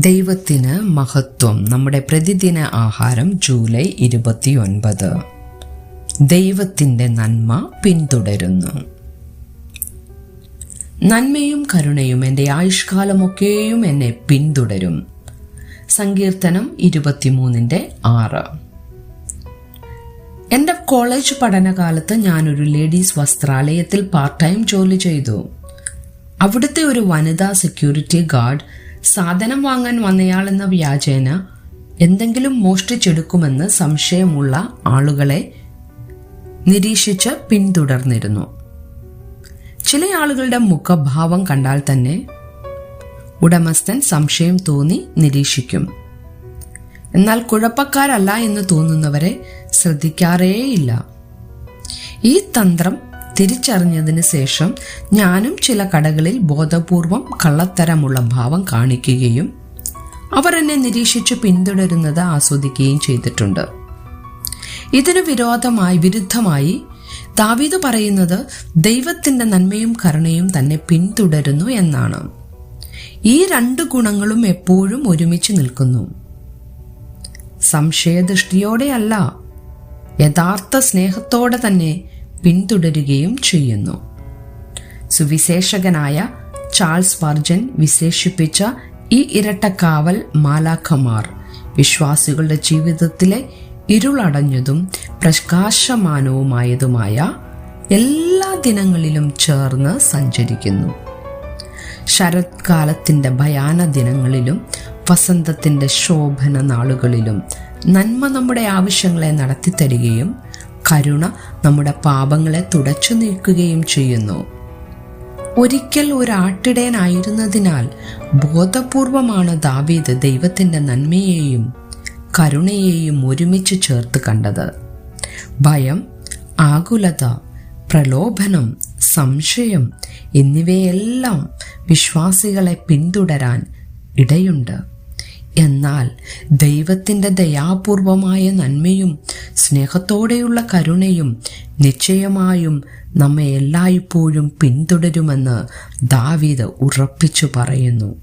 ദൈവത്തിന് മഹത്വം. നമ്മുടെ പ്രതിദിന ആഹാരം ജൂലൈ ഇരുപത്തിയൊൻപത്. ദൈവത്തിന്റെ നന്മ പിന്തുടരുന്നു. നന്മയും കരുണയും എന്റെ ആയുഷ്കാലമൊക്കെയും എന്നെ പിന്തുടരും. സങ്കീർത്തനം ഇരുപത്തിമൂന്നിന്റെ ആറ്. എന്റെ കോളേജ് പഠനകാലത്ത് ഞാനൊരു ലേഡീസ് വസ്ത്രാലയത്തിൽ പാർട്ട് ടൈം ജോലി ചെയ്തു. അവിടുത്തെ ഒരു വനിതാ സെക്യൂരിറ്റി ഗാർഡ് സാധനം വാങ്ങാൻ വന്നയാളെന്ന വ്യാജേന എന്തെങ്കിലും മോഷ്ടിച്ചെടുക്കുമെന്ന് സംശയമുള്ള ആളുകളെ നിരീക്ഷിച്ച് പിന്തുടർന്നിരുന്നു. ചില ആളുകളുടെ മുഖഭാവം കണ്ടാൽ തന്നെ ഉടമസ്ഥൻ സംശയം തോന്നി നിരീക്ഷിക്കും. എന്നാൽ കുഴപ്പക്കാരല്ല എന്ന് തോന്നുന്നവരെ ശ്രദ്ധിക്കാറേയില്ല. ഈ തന്ത്രം തിരിച്ചറിഞ്ഞതിന് ശേഷം ഞാനും ചില കടകളിൽ ബോധപൂർവം കള്ളത്തരമുള്ള ഭാവം കാണിക്കുകയും അവർ എന്നെ നിരീക്ഷിച്ച് പിന്തുടരുന്നത് ആസ്വദിക്കുകയും ചെയ്തിട്ടുണ്ട്. ഇതിനു വിരോധമായി വിരുദ്ധമായി ദാവീദ് പറയുന്നത് ദൈവത്തിന്റെ നന്മയും കരുണയും തന്നെ പിന്തുടരുന്നു എന്നാണ്. ഈ രണ്ട് ഗുണങ്ങളും എപ്പോഴും ഒരുമിച്ച് നിൽക്കുന്നു. സംശയദൃഷ്ടിയോടെയല്ല യഥാർത്ഥ സ്നേഹത്തോടെ തന്നെ പിന്തുടരുകയും ചെയ്യുന്നു. സുവിശേഷകനായ ചാൾസ് വർജൻ വിശേഷിപ്പിച്ച ഈ ഇരട്ടക്കാവൽ മാലാഖമാർ വിശ്വാസികളുടെ ജീവിതത്തിലെ ഇരുളടഞ്ഞതും പ്രകാശമാനവുമായതുമായ എല്ലാ ദിനങ്ങളിലും ചേർന്ന് സഞ്ചരിക്കുന്നു. ശരത്കാലത്തിന്റെ ഭയാന ദിനങ്ങളിലും വസന്തത്തിന്റെ ശോഭന നാളുകളിലും നന്മ നമ്മുടെ ആവശ്യങ്ങളെ നടത്തിത്തരികയും കരുണ നമ്മുടെ പാപങ്ങളെ തുടച്ചു നീക്കുകയും ചെയ്യുന്നു. ഒരിക്കൽ ഒരാട്ടിടയനായിരുന്നതിനാൽ ബോധപൂർവമാണ് ദാവീദ് ദൈവത്തിന്റെ നന്മയെയും കരുണയെയും ഒരുമിച്ച് ചേർത്ത് കണ്ടത്. ഭയം ആകുലത പ്രലോഭനം സംശയം എന്നിവയെല്ലാം വിശ്വാസികളെ പിന്തുടരാൻ ഇടയുണ്ട്. എന്നാൽ ദൈവത്തിന്റെ ദയാപൂർവമായ നന്മയും സ്നേഹത്തോടെയുള്ള കരുണയും നിശ്ചയമായും നമ്മെ എല്ലായ്പ്പോഴും പിന്തുടരുമെന്ന് ദാവീദ് ഉറപ്പിച്ചു പറയുന്നു.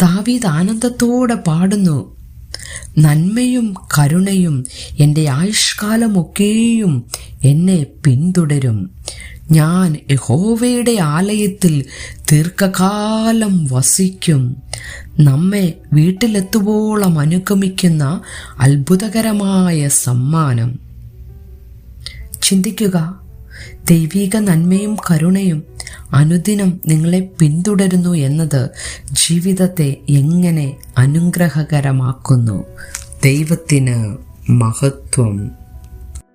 ദാവീദ് ആനന്ദത്തോടെ പാടുന്നു. നന്മയും കരുണയും എന്റെ ആയുഷ്കാലമൊക്കെയും എന്നെ പിന്തുടരും. ഞാൻ യഹോവയുടെ ആലയത്തിൽ ദീർഘകാലം വസിക്കും. നമ്മെ വീട്ടിലെത്തുവോളം അനുഗമിക്കുന്ന അത്ഭുതകരമായ സമ്മാനം. ചിന്തിക്കുക ദൈവിക നന്മയും കരുണയും അനുദിനം നിങ്ങളെ പിന്തുടരുന്നു എന്നത് ജീവിതത്തെ എങ്ങനെ അനുഗ്രഹകരമാക്കുന്നു? ദൈവത്തിന് മഹത്വം.